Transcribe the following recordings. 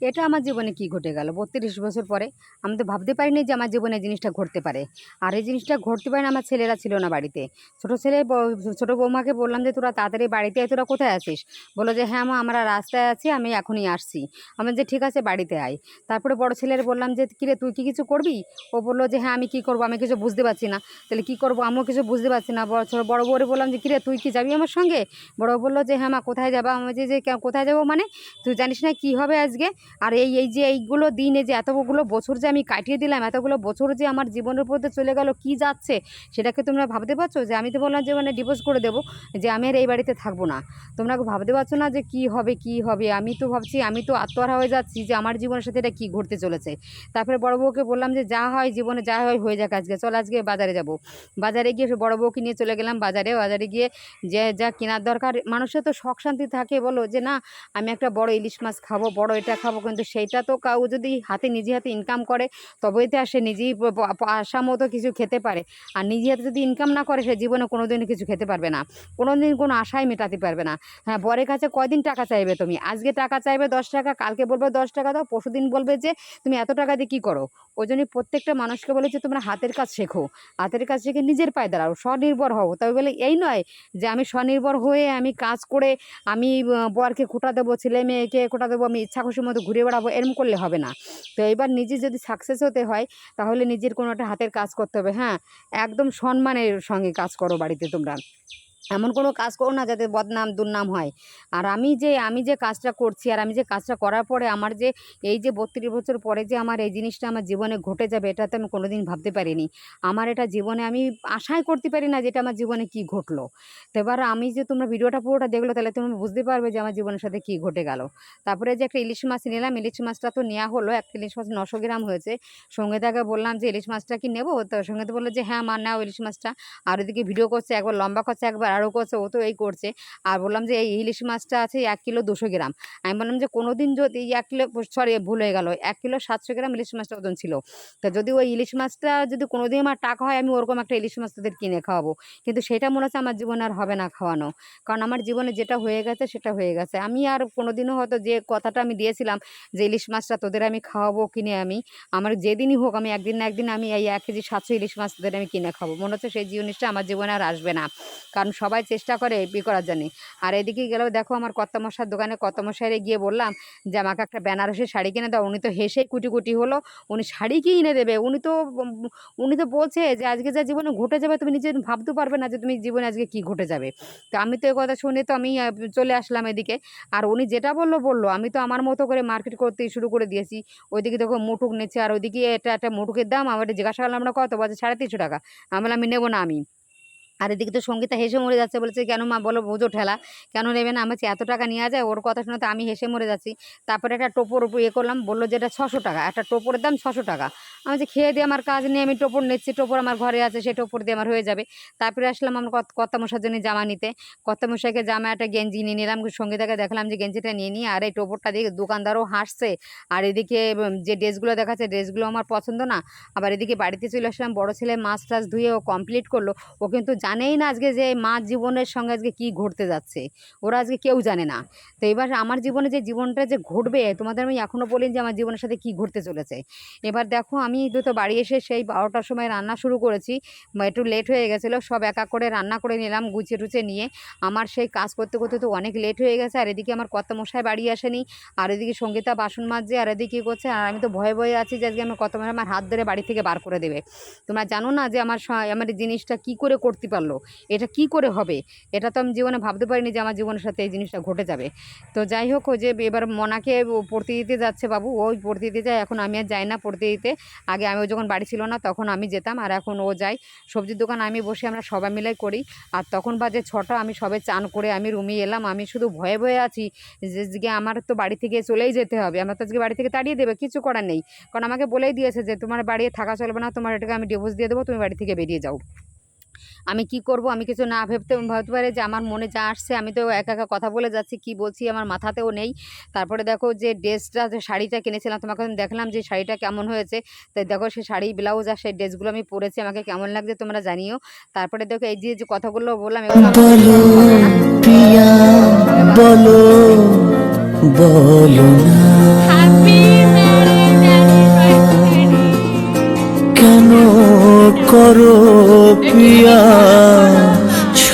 এটা আমার জীবনে কি ঘটে গেল? বত্রিশ বছর পরে আমি তো ভাবতে পারিনি যে আমার জীবনে জিনিসটা ঘটতে পারে। আর এই জিনিসটা ঘটতে পারে না আমার ছেলেরা ছিল না বাড়িতে। ছোটো ছেলে ছোটো বৌমাকে বললাম যে, তোরা তাড়াতাড়ি বাড়িতে তোরা কোথায় আছিস? বলল যে হ্যাঁ মা, আমরা রাস্তায় আছি, আমি এখনই আসছি। আমি যে, ঠিক আছে, বাড়িতে আয়। তারপরে বড় ছেলের বললাম যে কিরে তুই কি কিছু করবি? ও বলল যে হ্যাঁ আমি কি করব, আমি কিছু বুঝতে পারছি না। তাহলে কি করব, আমিও কিছু বুঝতে পারছি না। বড় বড় বউরে বললাম যে কিরে তুই কি যাবি আমার সঙ্গে? বড় বলল যে হ্যাঁ মা, কোথায় যাবা? আমি যে কোথায় যাব মানে? তুই জানিস না কি হবে আজকে? আর এই এই যে এইগুলো দিনে যে এতগুলো বছর যে আমি কাটিয়ে দিলাম, এতগুলো বছর যে আমার জীবনের উপর চলে গেল, কি যাচ্ছে সেটাকে তোমরা ভাবতে পারছ? যে আমি তো বললাম যে মানে ডিভোর্স করে দেবো, যে আমি আর এই বাড়িতে থাকব না। তোমরা ভাবতে পারছ না যে কি হবে কি হবে? আমি তো ভাবছি, আমি তো আত্মহারা হয়ে যাচ্ছি যে আমার জীবনের সাথে এটা কী ঘটতে চলেছে। তারপরে বড় বউকে বললাম যে যা হয় জীবনে যা হয়, হয়ে যাক আজকে, চল আজকে বাজারে যাব। বাজারে গিয়ে বড় বউকে নিয়ে চলে গেলাম বাজারে। বাজারে গিয়ে যে যা কেনার দরকার, মানুষের তো শখ শান্তি থাকে, বলো যে না, আমি একটা বড় ইলিশ মাছ খাব, বড় এটা খাব কিন্তু সেইটা তো কাউ যদি হাতে নিজে হাতে ইনকাম করে, তবেই তো আর সে নিজেই আশা মতো কিছু খেতে পারে। আর নিজে হাতে যদি ইনকাম না করে, সে জীবনে কোনো দিন কিছু খেতে পারবে না। কোনো দিন কোনো আশাই মেটাতে পারবে না। হ্যাঁ বরের কাছে কয়দিন টাকা চাইবে তুমি? আজকে টাকা চাইবে দশ টাকা, কালকে বলবে দশ টাকা দাও পরশু দিন বলবে যে, তুমি এত টাকা দিয়ে কী করো? ওই জন্যই প্রত্যেকটা মানুষকে বলে যে, তোমরা হাতের কাজ শেখো। হাতের কাজ শিখে নিজের পায়ে দাঁড়াও, স্বনির্ভর হও। তবে বলে, এই নয় যে, আমি স্বনির্ভর হয়ে আমি কাজ করে আমি বরকে খোটা দেবো, ছেলে মেয়েকে খোটা দেবো, আমি ইচ্ছা খুশির মতো ঘুরে বেড়াবো, এরম করলে হবে না। তো এবার নিজে যদি সাকসেস হতে হয়, তাহলে নিজের কোনো একটা হাতের কাজ করতে হবে হ্যাঁ? একদম সম্মানের সঙ্গে কাজ করো বাড়িতে তোমরা। এমন কোনো কাজ করো না যাতে বদনাম, দুর্নাম হয়। আর আমি যে আমি যে কাজটা করছি আর আমি যে কাজটা করার পরে আমার যে, এই যে বত্রিশ বছর পরে যে আমার এই জিনিসটা আমার জীবনে ঘটে যাবে, এটা তো আমি কোনোদিন ভাবতে পারিনি। আমার এটা জীবনে আমি আশাই করতে পারি না যেটা আমার জীবনে কি ঘটলো। তো এবার আমি যে তোমরা ভিডিওটা পুরোটা দেখল, তাহলে তুমি বুঝতে পারবে যে আমার জীবনের সাথে কি ঘটে গেল। তারপরে যে একটা ইলিশ মাছ নিলাম, ইলিশ মাছটা তো নেওয়া হলো, একটা ইলিশ মাছ নশো গ্রাম হয়েছে। সঙ্গীতাকে বললাম যে ইলিশ মাছটা কি নেব? তো সঙ্গীতা বলল যে হ্যাঁ মা, নাও ইলিশ মাছটা। আর ওদিকে ভিডিও করছে, একবার লম্বা করছে, একবার আরও করছে, ও তো এই করছে। আর বললাম যে, এই ইলিশ মাছটা আছে এক কিলো দুশো গ্রাম। আমি বললাম যে কোনো দিন যদি এক কিলো, সরি, ভুল হয়ে গেল, এক কিলো সাতশো গ্রাম ইলিশ মাছটা ওজন ছিল। তা যদি ওই ইলিশ মাছটা যদি কোনো দিন আমার টাকা হয়, আমি ওরকম একটা ইলিশ মাছ তাদের কিনে খাওয়াবো। কিন্তু সেটা মনে হচ্ছে আমার জীবনে আর হবে না খাওয়ানো। কারণ আমার জীবনে যেটা হয়ে গেছে, সেটা হয়ে গেছে। আমি আর কোনোদিনও হয়তো যে কথাটা আমি দিয়েছিলাম, যে ইলিশ মাছটা তোদের আমি খাওয়াবো কিনে আমি, আমার যেদিনই হোক, আমি একদিন না একদিন আমি এই এক কেজি, সাতশো ইলিশ মাছ তোদের আমি কিনে খাব। মনে হচ্ছে সেই জিনিসটা আমার জীবনে আর আসবে না। কারণ সবাই চেষ্টা করে বি করার জন্যে। আর এদিকে গেলেও দেখো আমার কর্তামশার দোকানে কর্তামশাইরে গিয়ে বললাম যে, আমাকে একটা বেনারসি শাড়ি কিনে দাও। উনি তো হেসেই কুটি কুটি হলো। উনি শাড়ি কিনে দেবে? উনি তো উনি তো বলছে যে, আজকে যা জীবনে ঘটে যাবে, তুমি নিজে ভাবতে পারবে না যে, তুমি জীবনে আজকে কি ঘটে যাবে। তো আমি তো এই কথা শুনে তো আমি চলে আসলাম এদিকে। আর উনি যেটা বলল বলল। আমি তো আমার মতো করে মার্কেট করতে শুরু করে দিয়েছি। ওইদিকে দেখো মুটুক নিচ্ছে, আর ওইদিকে এটা, একটা মুটুকের দাম। আমার জিজ্ঞাসা করলাম, আমরা কত? বলছে, সাড়ে তিনশো টাকা। আমি বললাম, আমি নেব না আমি। আর এদিকে তো সঙ্গীতা হেসে মরে যাচ্ছে, বলেছে, কেন মা, বলো, বোঝো ঠেলা। কেন নেবে না? আমার এত টাকা নেওয়া যায়? ওর কথা শুনে তো আমি হেসে মরে যাচ্ছি। তারপরে একটা টোপর ইয়ে করলাম, বলল যে, এটা ছশো টাকা। একটা টোপরের দাম ছশো টাকা। আমি যে খেয়ে দিয়ে আমার কাজ নিয়ে আমি টোপর নিচ্ছি, টোপর আমার ঘরে আছে, সেই টোপর দিয়ে আমার হয়ে যাবে। তারপরে আসলাম আমার কর্তা মশার জন্য জামা নিতে। কর্তা মশাইকে জামা একটা গেঞ্জি নিয়ে নিলাম, সঙ্গীতাকে দেখলাম যে গেঞ্জিটা নিয়ে নিই আর এই টোপরটা দিয়ে দোকানদারও হাসছে। আর এদিকে যে ড্রেসগুলো দেখাচ্ছে, ড্রেসগুলো আমার পছন্দ না। আবার এদিকে বাড়িতে চলে আসলাম, বড় ছেলে মাছ টাছ ধুয়ে ও কমপ্লিট করল। ও কিন্তু জানেই না আজকে যে মাছ জীবনের সঙ্গে আজকে কি ঘটতে যাচ্ছে। ওরা আজকে কেউ জানে না। তো এবার আমার জীবনে যে জীবনটা যে ঘটবে, তোমাদের আমি এখনও বলিনি যে আমার জীবনের সাথে কি ঘটতে চলেছে। এবার দেখো আমি তো বাড়ি এসে সেই বারোটার সময় রান্না শুরু করেছি। একটু লেট হয়ে গেছিল, সব একা করে রান্না করে নিলাম গুছিয়ে টুচে নিয়ে। আমার সেই কাজ করতে করতে তো অনেক লেট হয়ে গেছে, আর এদিকে আমার কত মশাই বাড়ি আসেনি, আর এদিকে সঙ্গীতা বাসন মাজছে, আর এদিকে কী করছে, আর আমি তো ভয়ে ভয়ে আছি যে আজকে আমার মশাই আমার হাত ধরে বাড়ি থেকে বার করে দেবে। তোমরা জানো না যে আমার আমার জিনিসটা কি করে করতে পারল? এটা কি করে হবে? এটা তো আমি জীবনে ভাবতে পারিনি যে আমার জীবনের সাথে এই জিনিসটা ঘটে যাবে। তো যাই হোক ওই যে এবার মনাকে ও পড়তে দিতে যাচ্ছে বাবু, ওই পড়তে দিতে যায়, এখন আমি আর যাই না পড়তে দিতে। আগে আমি যখন বাড়ি ছিল না, তখন আমি যেতাম আর এখন ও যাই সবজির দোকান আমি বসে আমরা সবাই মিলাই করি। আর তখন বাজে ছটা, আমি সবে চান করে আমি রুমে এলাম। আমি শুধু ভয়ে ভয়ে আছি যে আজকে আমার তো বাড়ি থেকে চলেই যেতে হবে। আমার তো আজকে বাড়ি থেকে তাড়িয়ে দেবে, কিছু করার নেই। কারণ আমাকে বলেই দিয়েছে যে, তোমার বাড়ি থাকা চলবে না, তোমার এটাকে আমি ডিভোর্স দিয়ে দেবো, তুমি বাড়ি থেকে বেরিয়ে যাও। আমি কি করব? আমি কিছু না ভাবতে ভাবতে পারে যে আমার মনে যা আসছে আমি তো একা একা কথা বলে যাচ্ছি কি বলছি আমার মাথাতেও নেই। তারপরে দেখো যে ড্রেসটা যে শাড়িটা কিনেছিলাম তোমাকে দেখলাম যে শাড়িটা কেমন হয়েছে। তাই দেখো সেই শাড়ি ব্লাউজ আর সেই ড্রেসগুলো আমি পরেছি আমাকে কেমন লাগছে তোমরা জানিও। তারপরে দেখো এই যে যে কথাগুলো বললাম বলো বলো না।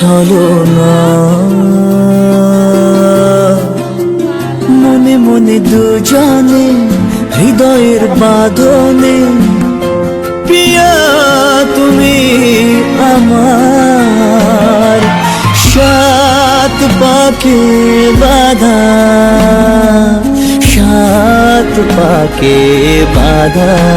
ছলো না। মনে মনে দুজনে, হৃদয়ের বাঁধনে, প্রিয়া, তুমি আমার সাত পাকে বাধা, সাত পাকে বাধা।